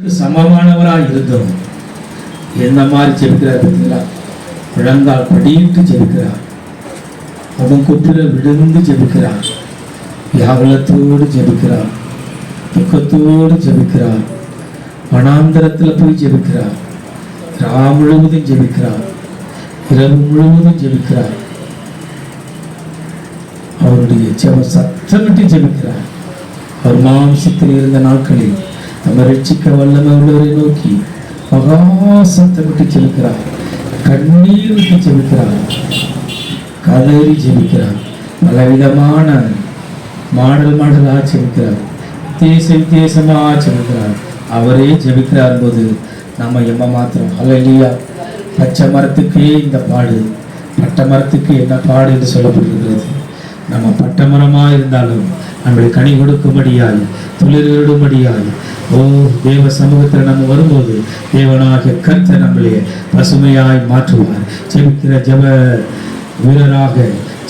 சமமானவராக இருந்தோம். எந்த மாதிரி ஜெபிக்கிறார் பார்த்தீங்களா குழந்தால் படியிட்டு ஜெபிக்கிறார். அவன் குப்புற விழுந்து ஜெபிக்கிறார். வியாகுலத்தோடு ஜெபிக்கிறார். துக்கத்தோடு ஜெபிக்கிறார். வனாந்தரத்தில் போய் ஜெபிக்கிறார். ரா முழுவதும் ஜெபிக்கிறார். இரவு முழுவதும் ஜெபிக்கிறார். அவருடைய ஜெப சத்தமிட்டு ஜெபிக்கிறார். அவர் மாம்சத்தில் இருந்த நாட்களில் நம்ம ரட்சிக்க வல்லமை உள்ளவரை நோக்கி பகாசத்தை விட்டு ஜெபிக்கிறார் கண்ணீர் விட்டு ஜெபிக்கிறார் கதறி ஜெபிக்கிறார் பலவிதமான மாடல் மாடலாக ஜெபிக்கிறார் வித்தியாச வித்தியாசமாக ஜெபிக்கிறார் அவரே ஜெபிக்கிறார் போது நம்ம எம்ம மாத்திரம் அல்லையா பச்சை மரத்துக்கே இந்த பாடு பட்ட மரத்துக்கு என்ன பாடு என்று சொல்லப்பட்டிருக்கிறது நம்ம பட்டமரமாக இருந்தாலும் நம்மளை கனி கொடுக்கும்படியாய் துளிரிடும்படியாய் ஓ தேவ சமூகத்தில் நம்ம வரும்போது தேவனாக கர்த்த நம்மளே பசுமையாய் மாற்றுவார். ஜெபிக்கிற ஜப வீரராக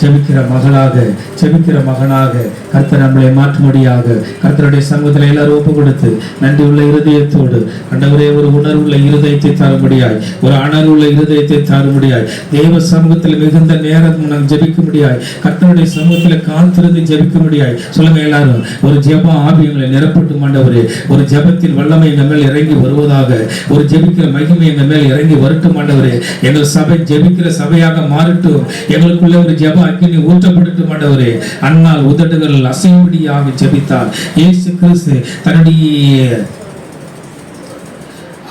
ஜெபிக்கிற மகளாக ஜெபிக்கிற மகனாக கர்த்தர் நம்மளை மாற்றும்படியாக கர்த்தருடைய சமூகத்தில் எல்லாரும் ஒப்பு கொடுத்து நன்றி உள்ள இருதயத்தோடு அண்டவரே ஒரு உணர்வுள்ள இருதயத்தை தரும்படியாய் ஒரு அணர்வுள்ள இருதயத்தை தரும்படியாய் தெய்வ சமூகத்தில் மிகுந்த நேரம் நாம் ஜெபிக்க முடியாய் கர்த்தருடைய சமூகத்தில் காத்திருந்து ஜெபிக்க முடியாய் சொல்லுங்க எல்லாரும் ஒரு ஜெப ஆபியங்களை நிரப்பட்டு மாண்டவரே ஒரு ஜெபத்தின் வல்லமை எங்கள் மேல் இறங்கி வருவதாக ஒரு ஜெபிக்கிற மகிமை எங்கள் மேல் இறங்கி வரட்டும் மாண்டவரே எங்கள் சபை ஜெபிக்கிற சபையாக மாறட்டும். எங்களுக்குள்ள ஒரு ஜெப அக்கினி ஊற்றப்படட்டும் ஆண்டவரே. அன்னால் உதடுகள் அசைபடியாக ஜெபித்தார். இயேசு கிறிஸ்து தன்னுடைய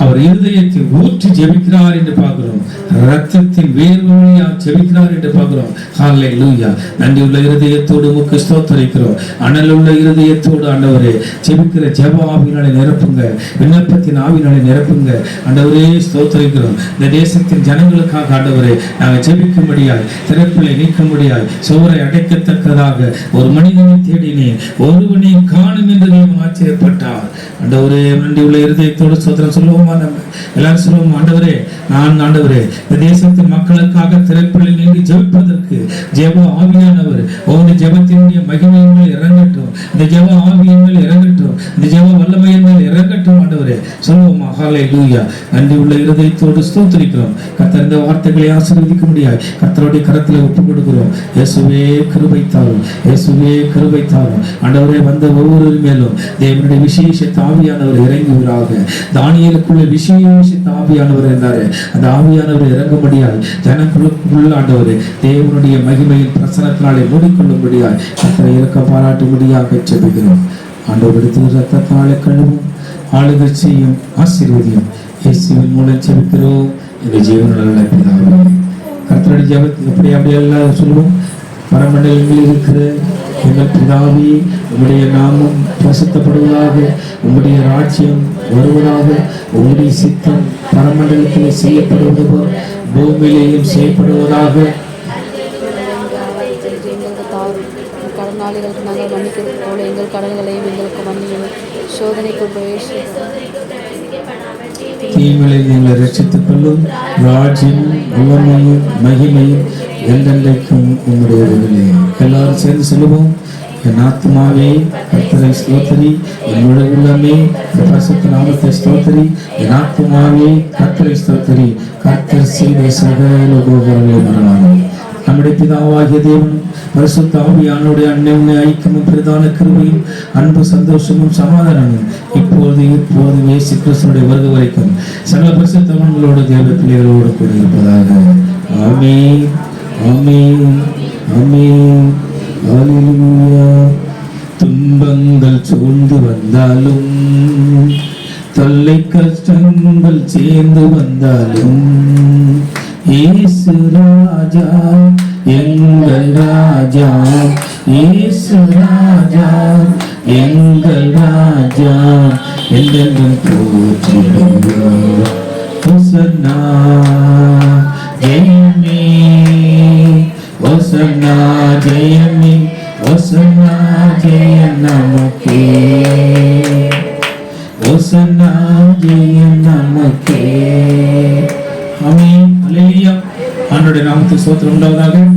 அவர் இருதயத்தை ஊற்றி ஜெபிக்கிறார் என்று பார்க்கிறோம். ரத்தத்தின் வேர்வழி ஜெபிக்கிறார் என்று பார்க்கிறோம். ஹாலே லூயா நன்றி உள்ள இருதயத்தோடு முக்கு ஸ்தோத்தரிக்கிறோம். அனல் உள்ள இருதயத்தோடு ஆண்டவரே ஜெபிக்கிற ஜெப ஆவினாலே நிரப்புங்க. விண்ணப்பத்தின் ஆவினாலே நிரப்புங்க. ஆண்டவரே ஸ்தோத்தரிக்கிறோம். இந்த தேசத்தின் ஜனங்களுக்காக ஆண்டவரே நாங்கள் செபிக்க முடியாது திறப்பிலை நீக்க முடியாது சுவரை அடைக்கத்தக்கதாக ஒரு மனிதனை தேடினேன். ஒருவனை காணும் என்று நாம் ஆச்சரியப்பட்டார். ஆண்டவரே நன்றி உள்ள இருதயத்தோடு சோதனை சொல்லுவோமா? நம்ம எல்லாரும் சொல்லுவோம்? ஆண்டவரே நான் ஆண்டவரே இந்த தேசத்தின் மக்களுக்காக திற வேட்பிலை நின்று ஜெபிப்பதற்கு ஜெப ஆவியானவர். உங்களுடைய ஜெபத்தினுடைய மகிமையின் மேல் இறங்கட்டும். இந்த ஜெப ஆவியின் மேல் இறங்கட்டும் இந்த ஜெப வல்லமையின் மேல் இறங்கட்டும் ஆண்டவரே சொல்லுவோமா ஹாலே லூயா நன்றி உள்ள இருதயத்தோடு ஸ்தோத்திரிக்கிறோம். கத்தர் இந்த வார்த்தைகளை ஆசீர்வதிக்க முடியாது கத்தருடைய கரத்தில் ஒப்பு கொடுக்கிறோம் இயேசுவே கிருபை தாரும் இயேசுவே கிருபை தாரும் ஆண்டவரே வந்த ஒவ்வொரு மேலும் தேவனுடைய விசேஷ தாவியானவர் இறங்குவராக. தானியலுக்குள்ள விசேஷ தாவியானவர் இருந்தார் அந்த ஆவியானவர் இறங்கும்படியாய் ஜனங்களுக்குள்ள ஆண்டவர் தேவனுடைய மகிமையின் பிரசனத்தினாலே மூடிக்கொள்ளும்படியாய் கத்தரை இறக்க பாராட்டும்படியாக செபிக்கிறோம் ஆண்டவர் எடுத்து ரத்தத்தாலே கழுவும். ஆளுகை செய்யும் ஆசீர்வதியும் இயேசுவின் மூலம் செபிக்கிறோம் இந்த நல்ல பிதாவே கர்த்தருடைய ஜெபத்துக்கு எப்படி அப்படி எல்லாம் சொல்லுவோம்? பரமண்டலங்களில் இருக்கிற எங்கள் பிதாவே உம்முடைய நாமம் பிரசித்தப்படுவதாக உம்முடைய ராஜ்யம் வருவதாக உம்முடைய சித்தம் பரமண்டலத்தில் செய்யப்படுவது போல் பூமியிலேயும் செய்யப்படுவதாக எங்களுக்கு தாரும் எங்கள் கடனாளிகளுக்கு நாங்கள் மன்னிக்கிறது போல எங்கள் கடன்களையும் எங்களுக்கு மன்னியும் சோதனைக்கு பிரவேசிக்க தீமையில் எங்களை ரட்சித்துக் கொள்ளும் ராஜ்யமும் வல்லமையும் மகிமையும் என்றென்றைக்கும் உம்முடையவர்களே எல்லாரும் சேர்ந்து சொல்லுவோம் என் ஆத்மாவே கர்த்தரை ஸ்தோத்திரி என் முழு உள்ளமே பிரசத்த நாமத்தை ஸ்தோத்திரி என் ஆத்மாவே கர்த்தரை ஸ்தோத்திரி. கர்த்தர் செய்த சகல கோபுரங்களை மரணம் நம்முடைய பிதாவாகிய தேவனும் பரிசுத்த ஆவியானுடைய அன்னை ஐக்கியமும் பிரதான கிருமையும் அன்பு சந்தோஷமும் சமாதானமும் இப்போது இப்போது இயேசு கிறிஸ்துடைய வருக வரைக்கும் சகல பரிசுத்தவன்களோடு தேவ பிள்ளைகளோடு கூட இருப்பதாக. ஆமே ஆமே ஆமே ஹalleluya. துன்பங்கள் சூழ்ந்து வந்தாலும் தொல்லை கஷ்டங்கள் சேர்ந்து வந்தாலும் ஏசு ராஜா எங்கள் ராஜா இயேசு ராஜா எங்கள் ராஜா என்றென்றும் போற்றிடுவோம். ஹோசன்னா ஜெயமே ஒசன்னா ஜெயமே ஹோசன்னா ஜெய நமக்கே. ஒசன்னா ஜெய நமக்கே. ஆமென். அல்லேலூயா ஆண்டவருடைய நாமத்து சோத்திரம் உண்டாவதாக.